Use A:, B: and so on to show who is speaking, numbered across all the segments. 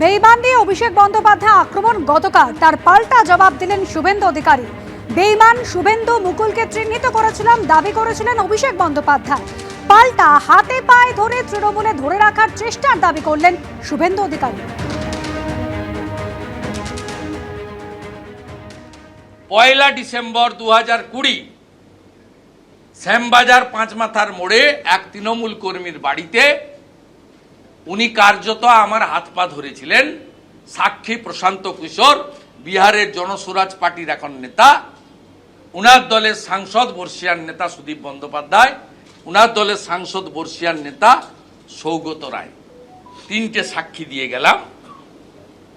A: বেইমান অভিষেক বন্দ্যোপাধ্যায় আক্রমণ গতকাল। তার পাল্টা জবাব দিলেন শুভেন্দু অধিকারী। বেইমান শুভেন্দু মুকুলকে চিহ্নিত করেছিলাম, দাবি করেছিলেন অভিষেক বন্দ্যোপাধ্যায়। পাল্টা হাতে পায়ে ধরে তৃণমূলে ধরে রাখার চেষ্টার দাবি করলেন শুভেন্দু অধিকারী।
B: পয়লা ডিসেম্বর দু হাজার কুড়ি, শ্যামবাজার পাঁচমাথার মোড়ে এক তৃণমূল কর্মীর বাড়িতে উনি কার্যত আমার হাত পা ধরেছিলেন। সাক্ষী প্রশান্ত কিশোর, বিহারের জনসুরাজ পার্টির এখন নেতা। উনার দলের সাংসদ বর্ষিয়ান নেতা সুদীপ বন্দ্যোপাধ্যায়। উনার দলের সাংসদ বর্ষিয়ান নেতা সৌগত রায়। তিনটে সাক্ষী দিয়ে গেলাম।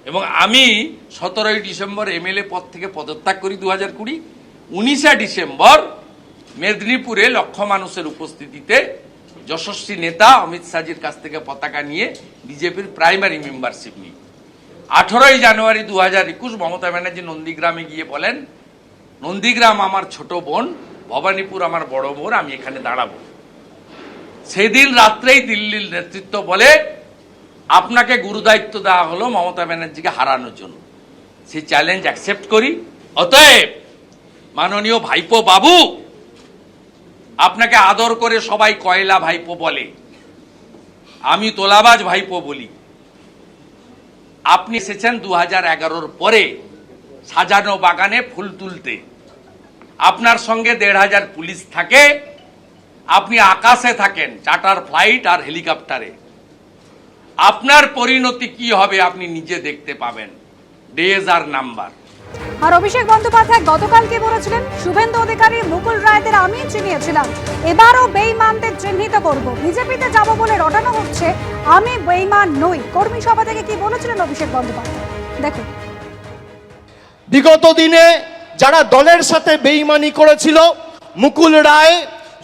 B: এবং আমি সতেরোই ডিসেম্বর এমএলএ পদ থেকে পদত্যাগ করি দু হাজার কুড়ি। উনিশে ডিসেম্বর মেদিনীপুরে লক্ষ মানুষের উপস্থিতিতে যশস্বী নেতা অমিত শাহজির কাছ থেকে পতাকা নিয়ে বিজেপির প্রাইমারি মেম্বারশিপ নিই আঠেরোই জানুয়ারি দু হাজার একুশ মমতা ব্যানার্জি নন্দীগ্রামে গিয়ে বলেন, নন্দীগ্রাম আমার ছোট বোন, ভবানীপুর আমার বড় বোন আমি এখানে দাঁড়াবো। সেদিন রাত্রেই দিল্লির নেতৃত্ব বলে, আপনাকে গুরুদায়িত্ব দেওয়া হলো মমতা ব্যানার্জিকে হারানোর জন্য। সেই চ্যালেঞ্জ অ্যাকসেপ্ট করি। অতএব, মাননীয় ভাইপো বাবু আপনাকে আদর করে সবাই কয়লা ভাইপো বলে। আমি তোলাবাজ ভাইপো বলি। আপনি এসেছেন দু হাজার পরে সাজানো বাগানে ফুল তুলতে। আপনার সঙ্গে দেড় হাজার পুলিশ থাকে। আপনি আকাশে থাকেন চার্টার ফ্লাইট আর হেলিকপ্টারে। আপনার পরিণতি কি হবে আপনি নিজে দেখতে পাবেন। ডেজ আর নাম্বার।
A: আর অভিষেক বন্দ্যোপাধ্যায় গতকাল কি বলেছিলেন, শুভেন্দু অধিকারী মুকুল রায়দের আমি চিনিয়েছিলাম এবারও বেইমানদের চিহ্নিত করব। বিজেপিতে যাব বলে রটানো হচ্ছে, আমি বেইমান নই। কর্মী সভা থেকে কি বলেছিলেন অভিষেক বন্দ্যোপাধ্যায়? দেখুন।
C: বিগত দিনে যারা দলের সাথে বেইমানি করেছিল, মুকুল রায়,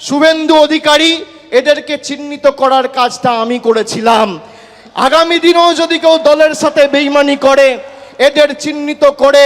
C: শুভেন্দু অধিকারী, এদেরকে চিহ্নিত করার কাজটা আমি করেছিলাম। আগামী দিনেও যদি কেউ দলের সাথে বেইমানি করে, এদের চিহ্নিত করে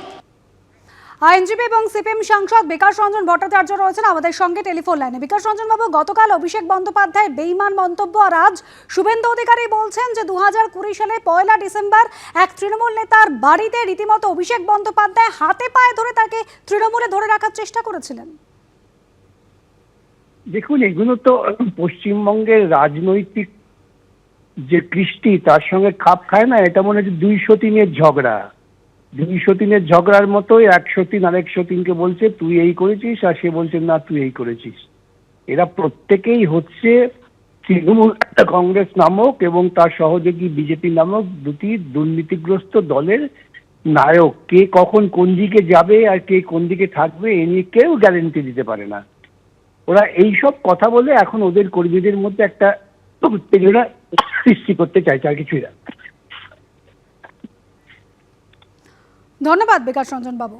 A: আইনজীবী এবং সিপিএম সাংসদ বিকাশ রঞ্জন ভট্টাচার্য রয়েছেন আমাদের সঙ্গে টেলিফোন লাইনে। বিকাশ রঞ্জন বাবু, গতকাল অভিষেক বন্দ্যোপাধ্যায়ের বেইমান মন্তব্য আর আজ শুভেন্দু অধিকারী বলছেন যে দু সালে পয়লা ডিসেম্বর এক তৃণমূল নেতার বাড়িতে রীতিমতো অভিষেক বন্দ্যোপাধ্যায় হাতে পায়ে ধরে তাকে তৃণমূলে ধরে রাখার চেষ্টা করেছিলেন।
D: দেখুন, এগুলো তো পশ্চিমবঙ্গের রাজনৈতিক যে কৃষ্টি, তার সঙ্গে খাপ খায় না, এটা মনে হচ্ছে দুইশো তিনের ঝগড়া। দুইশো তিনের ঝগড়ার মতোই, একশো তিন আরেকশো তিনকে বলছে, তুই এই করেছিস? আর সে বলছে, না, তুই এই করেছিস। এরা প্রত্যেকেই হচ্ছে তৃণমূল কংগ্রেস নামক এবং তার সহযোগী বিজেপি নামক দুটি দুর্নীতিগ্রস্ত দলের নায়ক। কে কখন কোন দিকে যাবে আর কে কোন দিকে থাকবে, এ নিয়ে কেউ গ্যারেন্টি দিতে পারে না। ওরা এই সব কথা বলে এখন ওদের কর্মীদের মধ্যে একটা উত্তেজনা সৃষ্টি করতে চাইছে আর কিছুই না।
A: ধন্যবাদ বিকাশ রঞ্জন বাবু